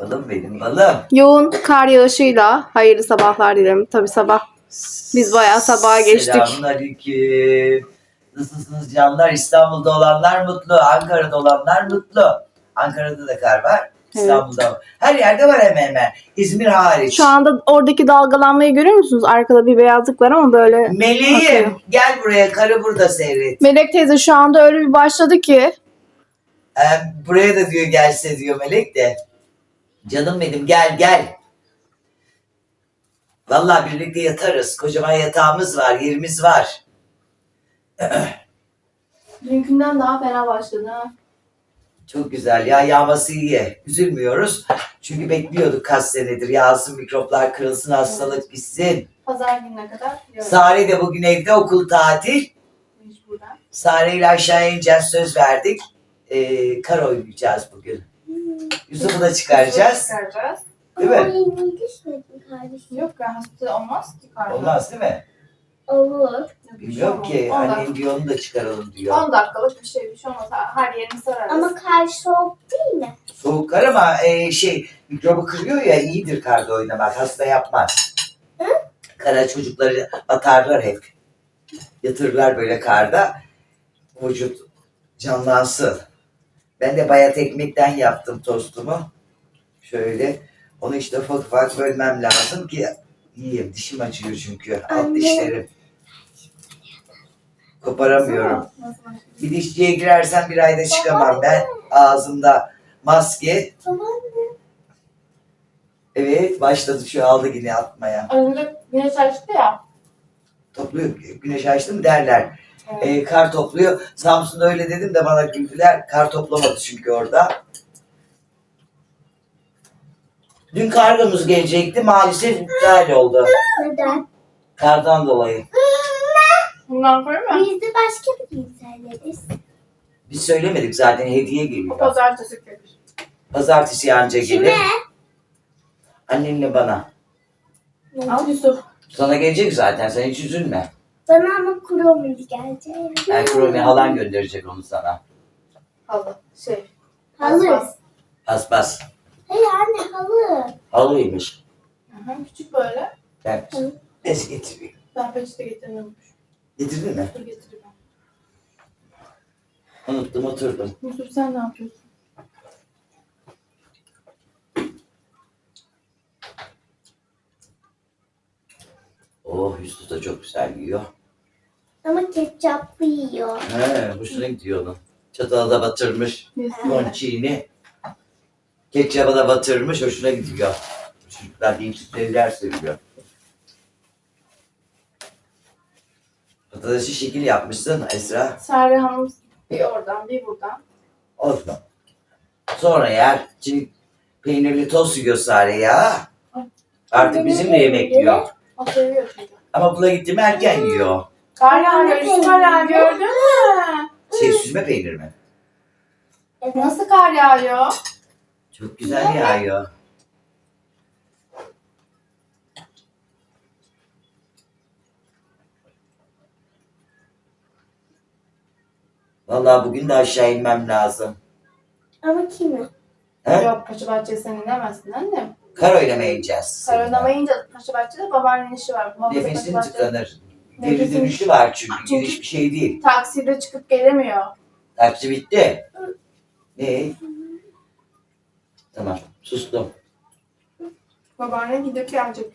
Balım benim balım. Yoğun kar yağışıyla hayırlı sabahlar dilerim. Tabi sabah. Biz bayağı sabaha geçtik. Selamünaleyküm. Nasılsınız canlar? İstanbul'da olanlar mutlu. Ankara'da olanlar mutlu. Ankara'da da kar var. İstanbul'da var. Her yerde var hemen hemen. İzmir hariç. Şu anda oradaki dalgalanmayı görüyor musunuz? Arkada bir beyazlık var ama böyle. Meleğim Bakıyorum. gel buraya karı burada seyret. Melek teyze şu anda öyle bir başladı ki. Ee, buraya da diyor gelse diyor Melek de. Canım benim gel gel. Vallahi birlikte yatarız. Kocaman yatağımız var, yerimiz var. Dünkünden daha fena başladı ha. Çok güzel ya yağması iyi. Üzülmüyoruz. Çünkü bekliyorduk kaç senedir. Yağsın mikroplar kırılsın hastalık bitsin. Pazar gününe kadar Sare de bugün evde okul tatil. mecburen. Sare ile aşağıya ineceğiz söz verdik. Ee, kar oynayacağız bugün. Yusuf'u da çıkaracağız. Çıkaracağız. Değil mi? Ama yeni düşmedin kardeşim. Yok ya hasta olmaz ki karnı. Olmaz değil mi? Olur. Bilmiyorum ki. On Annem dakika, diyor onu da çıkaralım diyor. 10 dakikalık bir şey bir şey olmaz. Her yerini sararız. Ama kar soğuk değil mi? Soğuk kar ama e, şey mikrobu kırıyor ya iyidir karda oynamak. Hasta yapmaz. Kara çocukları atarlar hep. Yatırırlar böyle karda. Vücut canlansın. Ben de bayat ekmekten yaptım tostumu. Şöyle. Onu işte ufak ufak bölmem lazım ki yiyeyim. Dişim acıyor çünkü. Alt Anne. dişlerim. Koparamıyorum. Bir dişçiye girersen bir ayda çıkamam ben. Ağzımda maske. Tamam. Evet başladı şu aldı yine atmaya. Önce güneş açtı ya. Topluyor. Güneş açtı mı derler. Ee, kar topluyor. Samsun'da öyle dedim de bana güldüler. Kar toplamadı çünkü orada. Dün kargomuz gelecekti. Maalesef iptal oldu. Neden? Kardan dolayı. Bundan sonra mı? Biz de başka bir gün söyleriz. Biz söylemedik zaten hediye geliyor. pazartesi gelir. Pazartesi anca gelir. Kime? Annenle bana. Al Yusuf. Sana gelecek zaten. Sen hiç üzülme. Bana ama kuru omuz gelecek. Ben Kromi halan gönderecek onu sana. Halı. Şey. Halı. paspas. Hey anne halı. Halıymış. Hı hı, Küçük böyle. Ben bez getireyim. Ben peçete getirmiyormuş. Getirdin mi? Dur getireyim. Unuttum oturdum. Yusuf sen ne yapıyorsun? Oh Yusuf da çok güzel yiyor. Ama ketçaplı yiyor. He, hoşuna gidiyor onun. Çatala da batırmış. Yusuf. Ponçiğini. Ketçaba da batırmış. Hoşuna gidiyor. Çocuklar değişik şeyler seviyor. Patatesi şekil yapmışsın Esra. Sare Hanım bir oradan bir buradan. Olsun. Sonra yer. Şimdi peynirli tost yiyor Sare ya. Artık bizimle yemek yiyor. O seviyor çünkü. Ama okula gitti mi erken yiyor. Kar yağıyor. Kar yağıyor. Gördün mü? Şey süzme peynir mi? Evet. Nasıl kar yağıyor? Çok güzel yağıyor. Vallahi bugün de aşağı inmem lazım. Ama kimi? He? Yok Paşa Bahçe'ye sen inemezsin annem. Kar oynamaya ineceğiz. Kar oynamayınca Paşa Bahçe'de babaannenin işi var. Babası Nefesin Paşa Bahçe'de tıkanır. Geri dönüşü var çünkü. Çünkü- Giriş bir şey değil. Takside çıkıp gelemiyor. Taksi bitti. Ne? Tamam. Sustum. Babaanne gidip gelecek.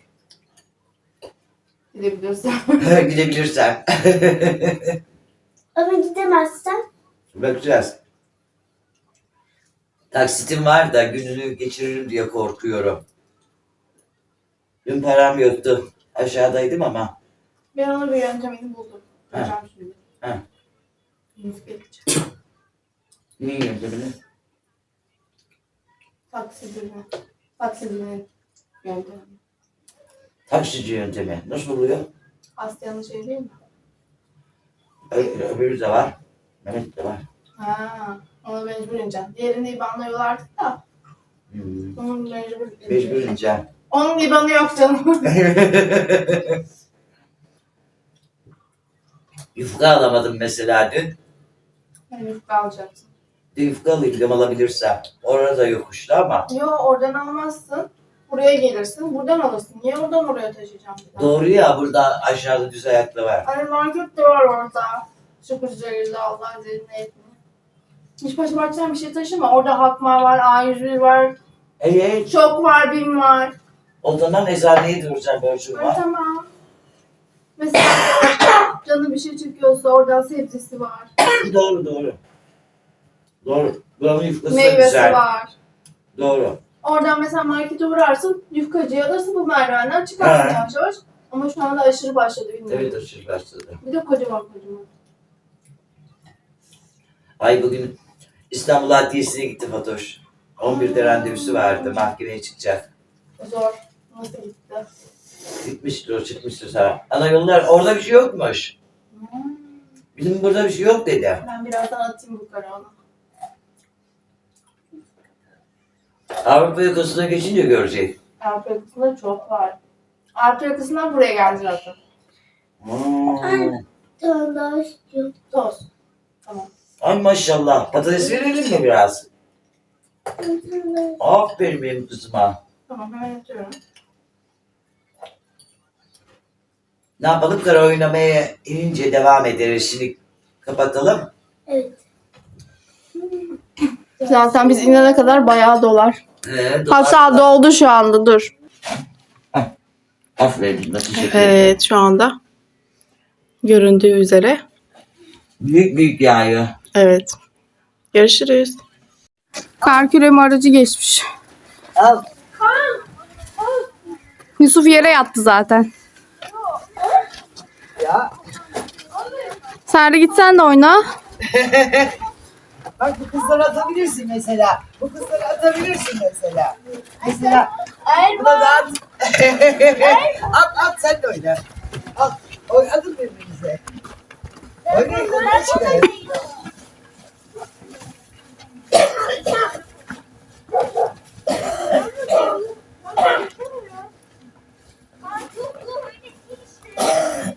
Gidebilirsin. Gidebilirsem. Ama gidemezsen Bakacağız. Taksitim var da gününü geçiririm diye korkuyorum. Dün param yoktu. Aşağıdaydım ama. Ben ona bir yöntemini buldum. Ha. Hocam şimdi. Ha. Yunus gelecek. Neyin yöntemini? Taksidini. Taksidinin yöntemi. Taksici yöntemi. Nasıl oluyor? Aslıyanın şey değil mi? Öbürü de var. Mehmet de var. Ha, onu mecbur ineceksin. Diğerini IBAN'la artık da. Hmm. Onun mecbur Mecbur ineceğim. Onun IBAN'ı yok canım. Yufka alamadım mesela dün. Yani yufka alacaksın. Yufka alayım alabilirsem. Orada yokuştu ama. Yo oradan almazsın. Buraya gelirsin. Buradan alırsın. Niye oradan oraya taşıyacağım? bir daha? Doğru ya burada aşağıda düz ayaklı var. Hani market de var orada. Çok güzel Allah izin etmiyor. Hiç başıma açan bir şey taşıma. Orada Hakmar var, A101 var, Evet. Çok var, Bim var. O zaman eczaneye duracağım Ay, Burcu'ma. tamam. Mesela canı bir şey çıkıyorsa oradan sebzesi var. doğru doğru. Doğru. Buranın yufkası da Meyvesi güzel. var. Doğru. Oradan mesela markete uğrarsın, yufkacıyı alırsın bu merdivenden çıkarsın He. yavaş yavaş. Ama şu anda aşırı başladı bilmiyorum. Evet aşırı başladı. Bir de kocaman kocaman. Ay bugün İstanbul Adliyesi'ne gitti Fatoş. 11'de randevusu vardı. Mahkemeye çıkacak. Zor. Nasıl gitti? Gitmiştir o çıkmıştır sana. Ana yollar orada bir şey yokmuş. Hmm. Bizim burada bir şey yok dedi. Ben birazdan atayım bu kararını. Avrupa yakasına geçince görecek. Arka yakasında çok var. Arka yakasından buraya geldi zaten. Hmm. Tane istiyorum. Toz. Tamam. Ay maşallah. Patates verelim mi biraz? Aferin benim kızıma. Tamam hemen atıyorum. Ne yapalım? Kara oynamaya inince devam ederiz. Şimdi kapatalım. Evet. Zaten biz inene kadar bayağı dolar. Ee, Hatta doldu şu anda dur. Aferin. Nasıl. Evet şu anda. Göründüğü üzere. Büyük büyük yağıyor. Evet. Görüşürüz. Kar küreme aracı geçmiş. Al. Yusuf yere yattı zaten. Ya. Sen de gitsen de oyna. Bak bu kızları atabilirsin mesela. Bu kızları atabilirsin mesela. Mesela. Buna da at. at at sen de oyna. Al. Oy, atın birbirinize. Oynayın. oynayın şuraya.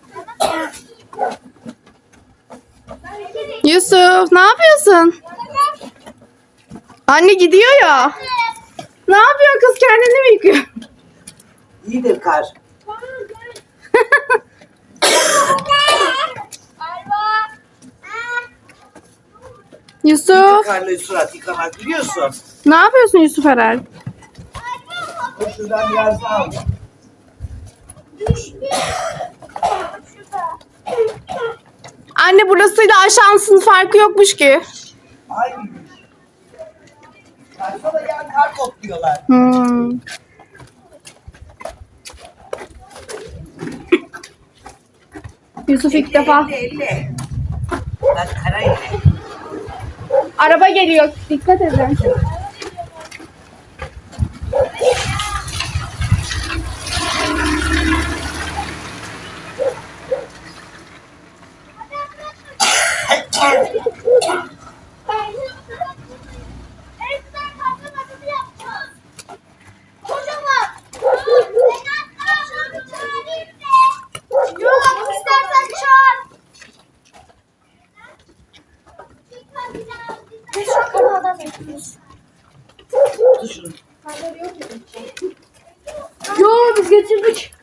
Yusuf ne yapıyorsun? Anne gidiyor ya. Ne yapıyor kız kendini mi yıkıyor? İyidir kar. Yusuf Karla surat yıkamak biliyorsun. ne yapıyorsun Yusuf Eren? Dur şuradan biraz daha al. Anne burasıyla aşağısının farkı yokmuş ki. Kar topluyorlar. Hmm. Yusuf ilk defa. 50 50. Bak kara 50. Araba geliyor. Dikkat edin. Yok istersen çağır. Biz şu an kanalda bekliyoruz. Dur şunu. Yo biz getirdik.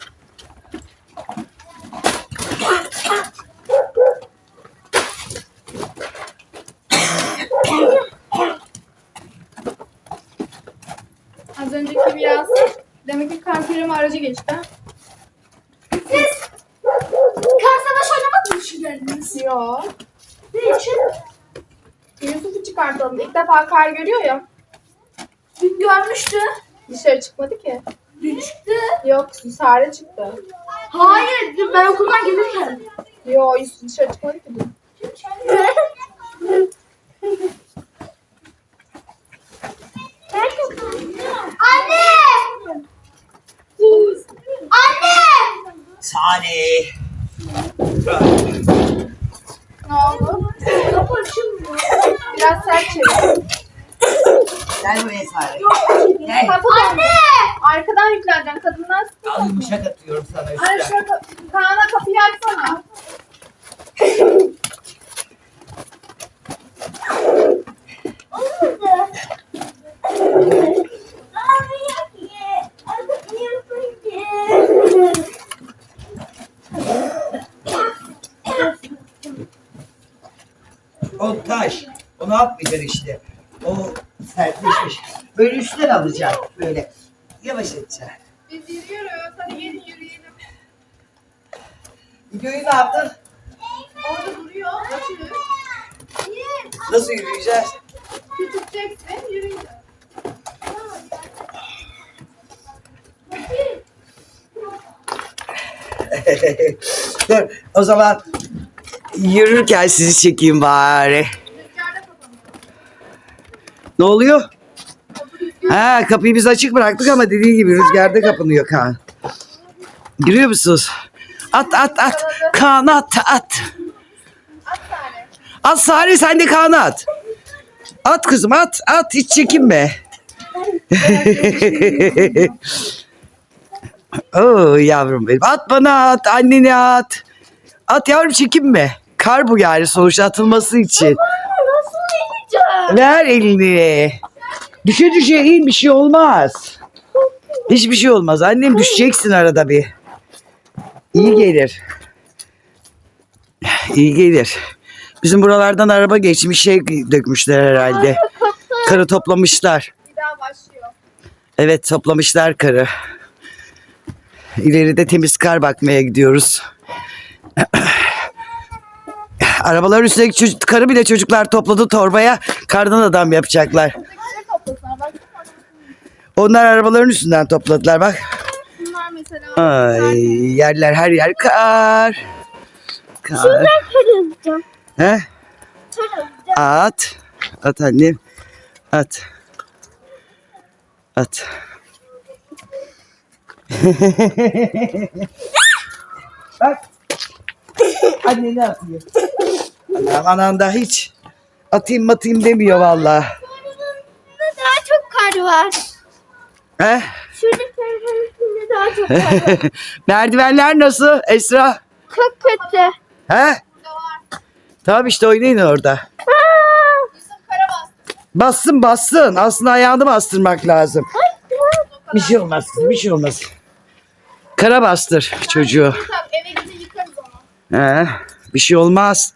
Az önceki biraz demek ki kar küreme aracı geçti. Siz Karsadaş oynamak mı Yok. Ne için? Yusuf'u çıkartalım. İlk defa kar görüyor ya. Dün görmüştü. Dışarı çıkmadı ki. Dün çıktı. Yok Sare çıktı. Hayır dün ben okuldan gelirken. Yok Yusuf dışarı çıkmadı ki dün. Anne! Anne! Sani. Ne oldu? Kapı açılmıyor. Biraz sert çevir. Gel buraya Sare. Gel. Anne! Arkadan yükleneceksin. Kadından Al yumuşak atıyorum sana Anne üstten. şuraya ka- Kaan'a kapıyı açsana. Taş. Onu atmayacaksın işte. O sertleşmiş. Böyle üstten alacaksın. Böyle. Yavaş edeceksin. Biz yürüyoruz. Hadi gelin yürüyelim. Videoyu ne yaptın? Orada duruyor. Açılır. Nasıl yürüyeceğiz? Küçükeceksin. Yürüyeceğiz. Dur o zaman yürürken sizi çekeyim bari. Ne oluyor? Ha kapıyı biz açık bıraktık ama dediği gibi rüzgarda kapanıyor Kaan. Görüyor musunuz? At at at. Kaan at at. At Sare sen de Kaan'ı at. At kızım at at hiç çekinme. Oo yavrum benim. At bana at anneni at. At yavrum çekinme. Kar bu yani sonuçta atılması için. Ver elini. Düşe düşe in bir şey olmaz. Hiçbir şey olmaz. Annem düşeceksin arada bir. İyi gelir. İyi gelir. Bizim buralardan araba geçmiş şey dökmüşler herhalde. Karı toplamışlar. Bir daha başlıyor. Evet toplamışlar karı. İleride temiz kar bakmaya gidiyoruz. Arabaların üstündeki çocuk, karı bile çocuklar topladı torbaya. Kardan adam yapacaklar. Onlar arabaların üstünden topladılar bak. Bunlar mesela. Ay yerler her yer kar. Kar. Kırılacağım. He? At. At annem. At. At. Bak. Anneni atıyor. Anam anan da hiç atayım matayım demiyor valla. daha çok kar var. He? Şurada daha çok kar var. Merdivenler nasıl Esra? çok kötü. He? Tamam işte oynayın orada. Bassın bassın. Aslında ayağını bastırmak lazım. Bir şey olmaz. Bir şey olmaz. Kara bastır çocuğu. Eve gidince yıkarız onu. He, bir şey olmaz.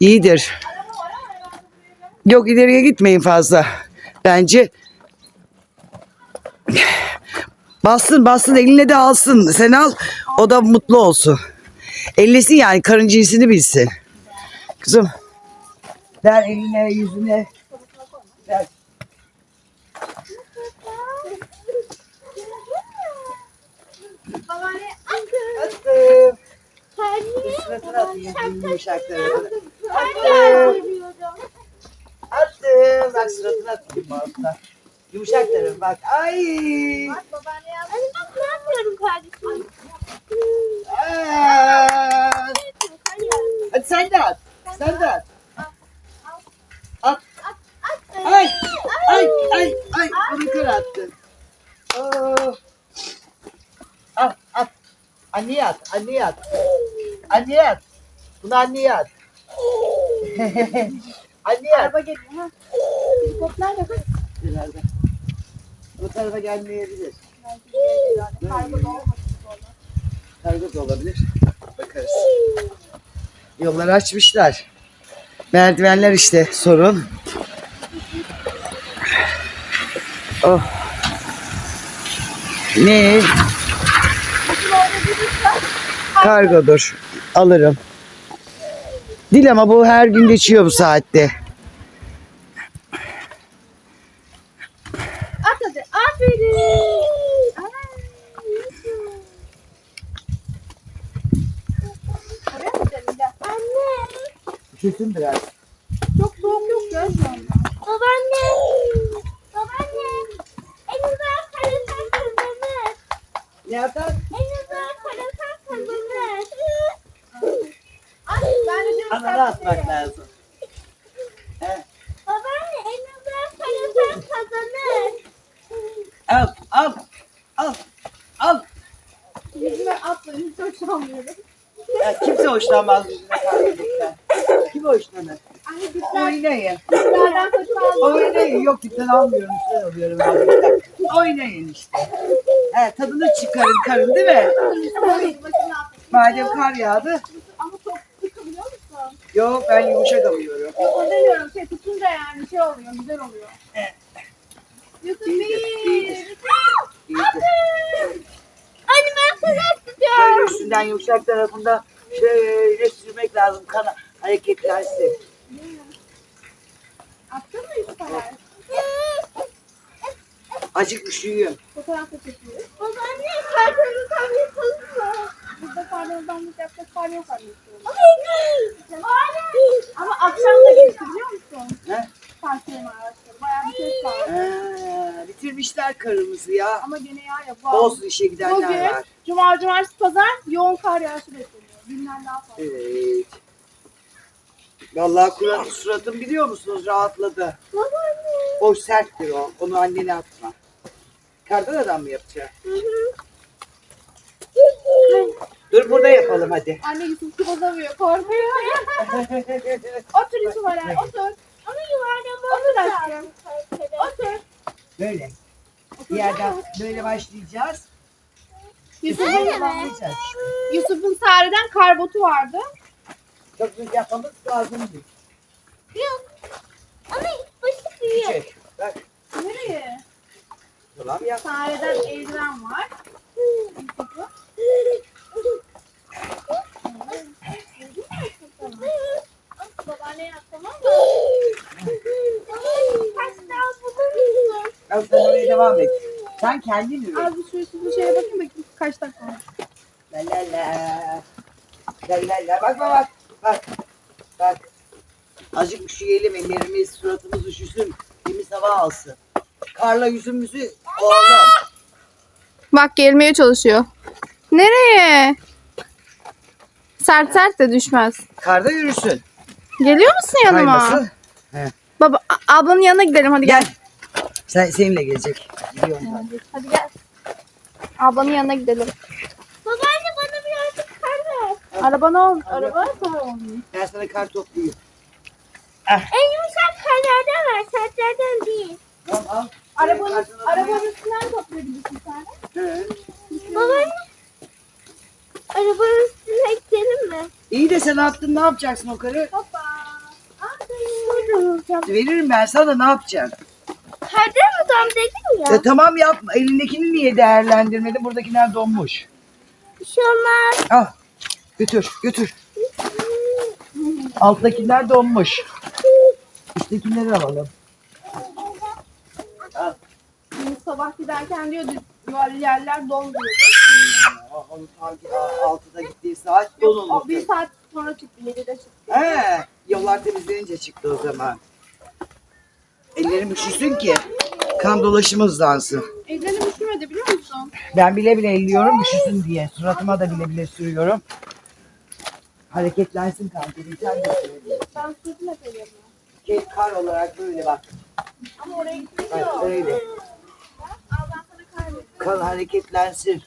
İyidir. Yok ileriye gitmeyin fazla. Bence bassın bassın eline de alsın. Sen al o da mutlu olsun. Ellesin yani karın cinsini bilsin. Kızım ver eline yüzüne. Ver. Babaanne. Attım. Anne. Suratına atayım yumuşakları. Yağdırıyorum. Attım. Bak suratına atayım altına. Yumuşak tarafı bak. Ay. Bak babaanne yaptı. Anne bak ne yapıyorum kardeşim? Aa. Hadi sen de at. Sen de at. At. Ay. Ay. Ay. Ay. Bunu kır attın. Oo. Al. At. Anneye at. Anneye at. Anneye at. Bunu anneye at. anneye at. Araba geliyor. Ha. Helikopter de kız. Herhalde. Bu tarafa gelmeyebilir. Kargo da olmasın sonra. Kargo da olabilir. Bakarız. Yolları açmışlar. Merdivenler işte sorun. Oh. Ne? Kargodur. Alırım. Değil ama bu her gün geçiyor bu saatte. At hadi. Aferin. Kesin biraz. Çok soğuk yok ya şu anda. Babaanne. Babaanne. Elimden karasan kazanır. Ne atar? Elimden karasan kazanır. Ay ben de diyorum Anana sen atmak lazım. He. Babaanne elimden karasan kazanır. Al, al, al, al. Yüzüme atmayın. Hiç hoşlanmıyorum. Ya kimse hoşlanmaz yüzüne kardeşlikten. Kim hoşlanır? Anne dipler, Oynayın. saçı aldım. Oynayın. Yok dipten almıyorum. Üstten alıyorum. ben dipten. Oynayın işte. He, tadını çıkarın karın değil mi? Madem kar yağdı. Ama çok sıkı biliyor musun? Yok ben yumuşak alıyorum. Yok onu demiyorum. Şey tutunca yani şey oluyor. Güzel oluyor. Yusuf İyidir, bir. iyidir. Anne ben kadar Böyle tutuyorum. üstünden yumuşak tarafında şöyle sürmek lazım. Kana hareketlensin. Attın mı Yusuf Arar? Acık. Fotoğraf da çekiyoruz. Babaanne kartonu tam yapalım mı? Burada karnımızdan bir yok anlaşıyorum. Anne. Ama akşam da geçti biliyor musun? He? Partiyenin araçları. Bayağı bir ses var. Ha, bitirmişler karımızı ya. Ama gene yağ yok. Boz işe gidenler Bugün var. Cuma, Cumartesi, Pazar yoğun kar yağışı bekleniyor. Günden daha fazla. Evet. Vallahi Kur'an suratım biliyor musunuz rahatladı. O serttir o. Onu annene atma. Kardan adam mı yapacak? Hı hı. Dur burada yapalım hadi. Anne Yusuf bozamıyor. Korkuyor. otur Yusuf Arar. Otur. Ama yuvarlama Otur aşkım. Otur. böyle. Bir yerden böyle başlayacağız. Yusuf'un, Tamamlayacağız. Yusuf'un Sare'den karbotu vardı. Çok büyük yapmamız lazım değil. Yok. Ama başı büyük. Küçük. Bak. Nereye? Tamam yap. Sare'den eldiven var. Yusuf'un. Babaanne yap tamam mı? Kaç daha bulamıyorum. Al sen oraya devam et. Sen kendin üret. Az bir şu Yusuf'un şeye bakayım bakayım kaç dakika var. La la la. La la la. Bak bak bak. Bak. Bak. Azıcık üşüyelim ellerimiz, suratımız üşüsün. Temiz hava alsın. Karla yüzümüzü oğlum. Bak gelmeye çalışıyor. Nereye? Sert sert de düşmez. Karda yürüsün. Geliyor musun yanıma? Kaymasın. Baba a- ablanın yanına gidelim hadi gel. Gel. Sen seninle gelecek. Biliyorum ben. Hadi gel. Ablanın yanına gidelim. Babaanne bana birazcık kar ver. Araba ne oldu? Araba olmuyor. Ben sana kar toplayayım. En yumuşak karlardan ver. Sertlerden değil. Tamam al. Arabanın, Kartını arabanın üstünden toplayabilirsin sen. Hı. Babaanne. Arabanın üstüne gidelim mi? İyi de sen attın ne yapacaksın o karı? Hoppa. Şurada. Veririm ben sana ne yapacaksın? Karda mı tam dedim ya. E, tamam yapma. Elindekini niye değerlendirmedin? Buradakiler donmuş. Bir şey olmaz. Al. Götür, götür. Alttakiler donmuş. Üsttekileri alalım. Al. Dün sabah giderken diyordu yerler don diyordu. Aa, onun sanki a- altıda gittiği saat don Yok, o olurdu. bir saat sonra çıktı. 7'de çıktı. He, yollar temizlenince çıktı o zaman. Ellerim üşüsün ki kan dolaşımı hızlansın. Ellerim üşümedi biliyor musun? Ben bile bile elliyorum üşüsün diye. Suratıma da bile bile sürüyorum. Hareketlensin kan. Sen de söyle. Ben sırtına koyuyorum. Ki kar olarak böyle bak. Ama oraya gitmiyor. Bak öyle. Al ben sana kaybettim. Kan hareketlensin.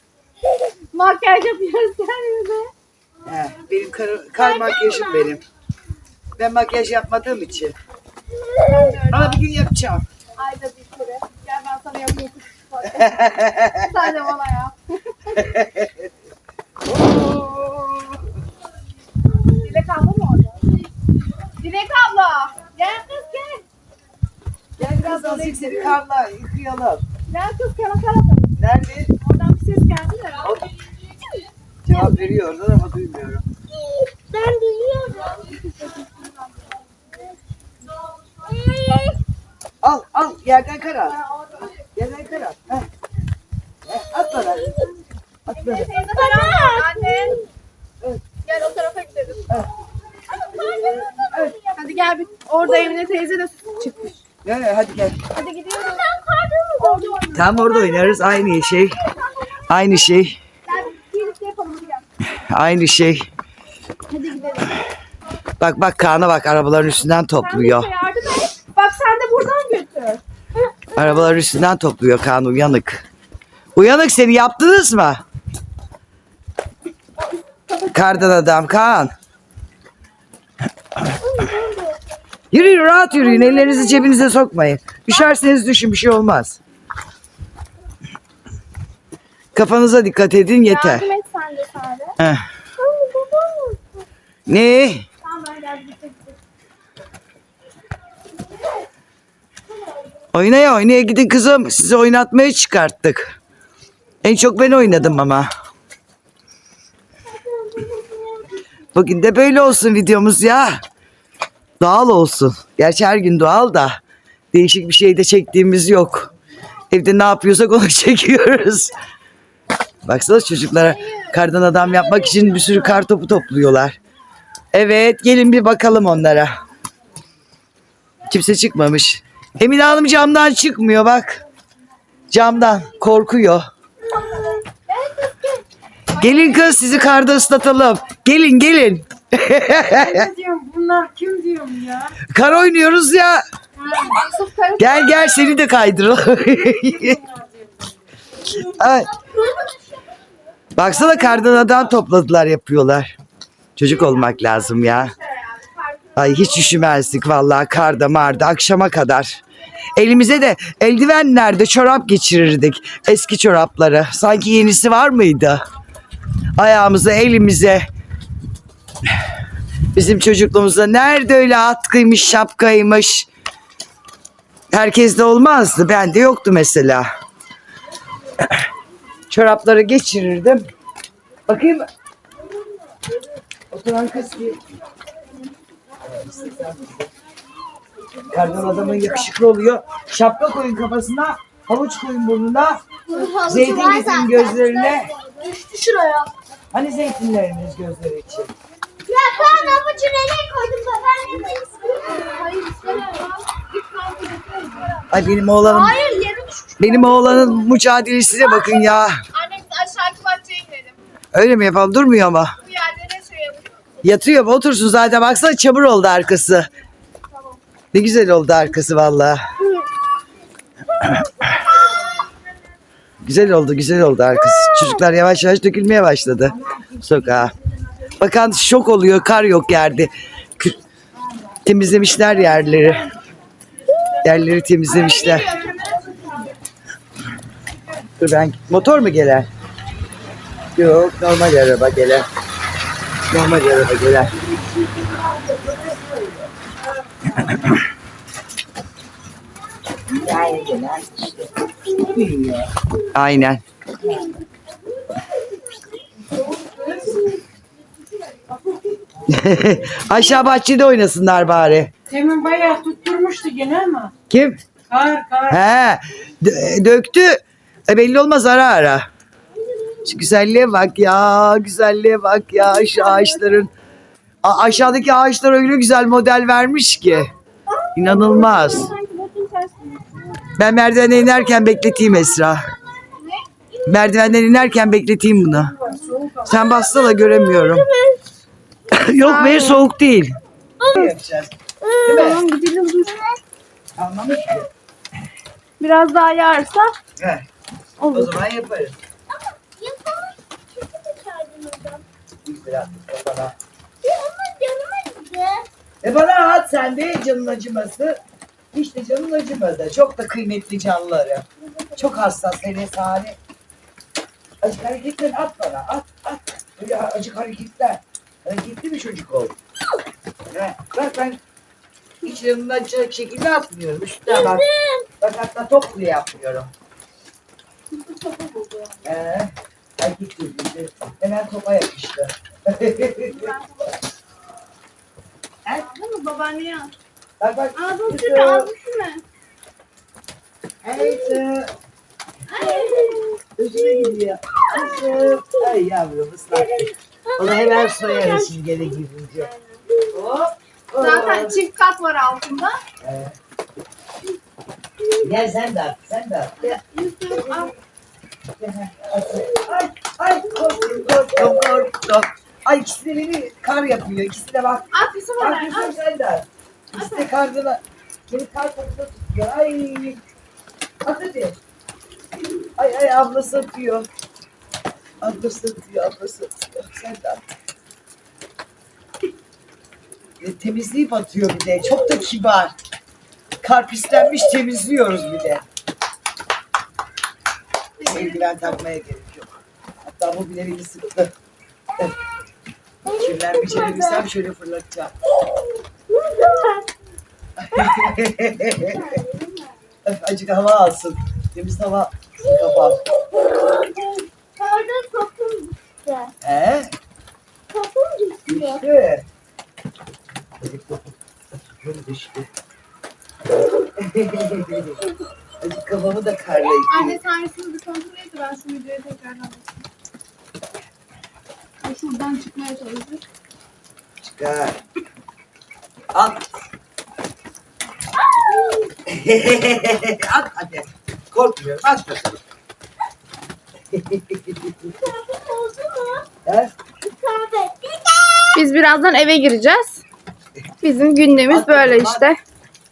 Makyaj yapıyoruz kendimize. He, benim kar, kar makyajım benim. Ben makyaj yapmadığım için. Ama bir gün yapacağım. Ayda bir kere. Gel ben sana yapayım. Sen de bana yap. Dilek abla mı orada? Dilek abla. Gel kız gel. Gel biraz azıcık seni karla yıkayalım. Gel kız kara kara. Nerede? Oradan bir ses geldi de. O cevap veriyor oradan ama duymuyorum. Ben biliyorum. Al al yerden kar al. Yerden kar al. Heh. Heh, At bana. At bana. Teyze. Anne. Evet. Gel o tarafa gidelim. Evet. Evet. Hadi gel bir. Orada Emine teyze de çıkmış. Gel, hadi gel. Hadi gidiyoruz. Orada oynuyoruz. Tam orada oynarız aynı şey. Aynı şey. Gel birlikte yapalım hadi gel. Aynı şey. Hadi gidelim. Bak bak Kaan'a bak arabaların üstünden topluyor. bize yardım et. Bak sen de buradan götür. Arabaların üstünden topluyor Kaan uyanık. Uyanık seni yaptınız mı? Kardan adam Kaan. Yürüyün rahat yürüyün ellerinizi cebinize sokmayın. Düşerseniz düşün bir şey olmaz. Kafanıza dikkat edin yeter. Yardım et sen de Sare. Heh. Ne? Tamam ben gel birlikte gidelim. Oynaya oynaya gidin kızım. Sizi oynatmaya çıkarttık. En çok ben oynadım ama. Bugün de böyle olsun videomuz ya. Doğal olsun. Gerçi her gün doğal da. Değişik bir şey de çektiğimiz yok. Evde ne yapıyorsak onu çekiyoruz. Baksana çocuklara kardan adam yapmak için bir sürü kar topu topluyorlar. Evet gelin bir bakalım onlara. Kimse çıkmamış. Emine Hanım camdan çıkmıyor bak. Camdan korkuyor. Gelin kız sizi karda ıslatalım. Gelin gelin. Ne diyorum bunlar kim diyorum ya? Kar oynuyoruz ya. Yusuf Gel gel seni de kaydıralım. Ay. Baksana kardan adam topladılar yapıyorlar. Çocuk olmak lazım ya. Ay hiç üşümezdik vallahi karda marda akşama kadar. Elimize de eldivenlerde çorap geçirirdik. Eski çorapları. Sanki yenisi var mıydı? Ayağımıza elimize. Bizim çocukluğumuzda nerede öyle atkıymış şapkaymış. Herkes de olmazdı. Bende yoktu mesela. Çorapları geçirirdim. Bakayım. Oturan kız bir. Kardan adamın yakışıklı oluyor. Şapka koyun kafasına, havuç koyun burnuna, zeytin getirin gözlerine. Düştü şuraya. Hani zeytinleriniz gözleri için? Ya ben avucu nereye koydum Hayır ya. Git kanka götür. Ay benim oğlanım, Hayır yere düşmüş. benim oğlanın mücadelesine bakın ya. Annem biz aşağıki bahçeye gidelim. Öyle mi yapalım? Durmuyor ama. Bu yerlere şey yapalım. Yatıyor mu? Otursun zaten. Baksana çamur oldu arkası. Ne güzel oldu arkası vallahi. güzel oldu, güzel oldu arkası. Çocuklar yavaş yavaş dökülmeye başladı sokağa. Bakan şok oluyor, kar yok yerde. Temizlemişler yerleri. Yerleri temizlemişler. Dur ben motor mu gelen? Yok normal araba gelen. Normal araba gelen. Aynen. Aşağı bahçede oynasınlar bari. Temin bayağı tutturmuştu gene ama. Kim? Kar kar. He, dö- döktü. E, belli olmaz ara ara. Şu güzelliğe bak ya, güzelliğe bak ya şu ağaçların. A- aşağıdaki ağaçlar öyle güzel model vermiş ki. İnanılmaz. Ben merdivenden inerken bekleteyim Esra. Merdivenden inerken bekleteyim bunu. Sen bassa da göremiyorum. Yok be soğuk değil. Yapacağız. Tamam gidelim dur. Anlamış mı? Biraz daha yağarsa He, o zaman yaparız. Yapalım. Çünkü çağırdım Güzel attık kafana. Ama canım acıdı. E bana at sen de canın acıması. Hiç de canın acımadı. Çok da kıymetli canlıları. Çok hassas hele Sare. Acık hareketler at bana. At at. Böyle acık hareketler. Hareketli bir çocuk ol. Bak ben hiç yanından acıyacak şekilde atmıyorum. Üstten bak. Bak hatta top bile yapmıyorum. Ee, erkek çocuğu. Hemen topa yapıştı. Değil mi babaanneye al. bak bak. Şurada al şunu. Hey kızım. Üzüme gidiyor. Kızım. Ay yavrum ıslak. Onu hemen soyarız şimdi gene girince. Hop. Zaten çift kat var altında. Evet. Gel sen de at. Sen de at. Gel. Yusuf al. Ay ay korktum korktum korktum. Ay ikisi de beni kar yapıyor. İkisi de bak. At Yusuf Bak oraya. Yusuf At. at. İkisi de kardına. Beni kar topuna tutuyor. Ay. At hadi. Ay ay ablası atıyor. Ablası atıyor, ablası atıyor. Sen de at. E, temizleyip atıyor bir de. Çok da kibar. Kar pislenmiş temizliyoruz bir de. Eldiven takmaya gerek yok. Hatta bu bile beni sıktı. Kirlenmeyeceğini bilsem şöyle fırlatacağım. Acık hava alsın. Temiz hava kapat. Orada topum düştü. He? Topum düştü. Düştü. Böyle düştü. Kafamı da karlayıp. Anne sen şunu bir kontrol et de ben şu videoyu tekrardan bakayım. Ay, Şuradan çıkmaya çalıştık. Çıkar. At. At hadi. Korkmuyorum. At bakalım. Topum oldu mu? He? Kahve. Biz birazdan eve gireceğiz. Bizim gündemimiz böyle işte.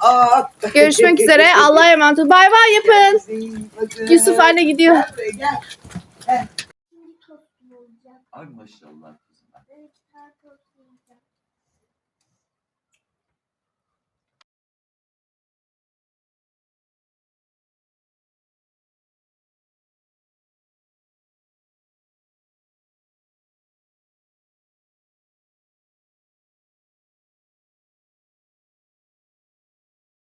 At. Görüşmek üzere. Allah'a emanet olun. Bay bay yapın. Yusuf anne gidiyor. Ay maşallah.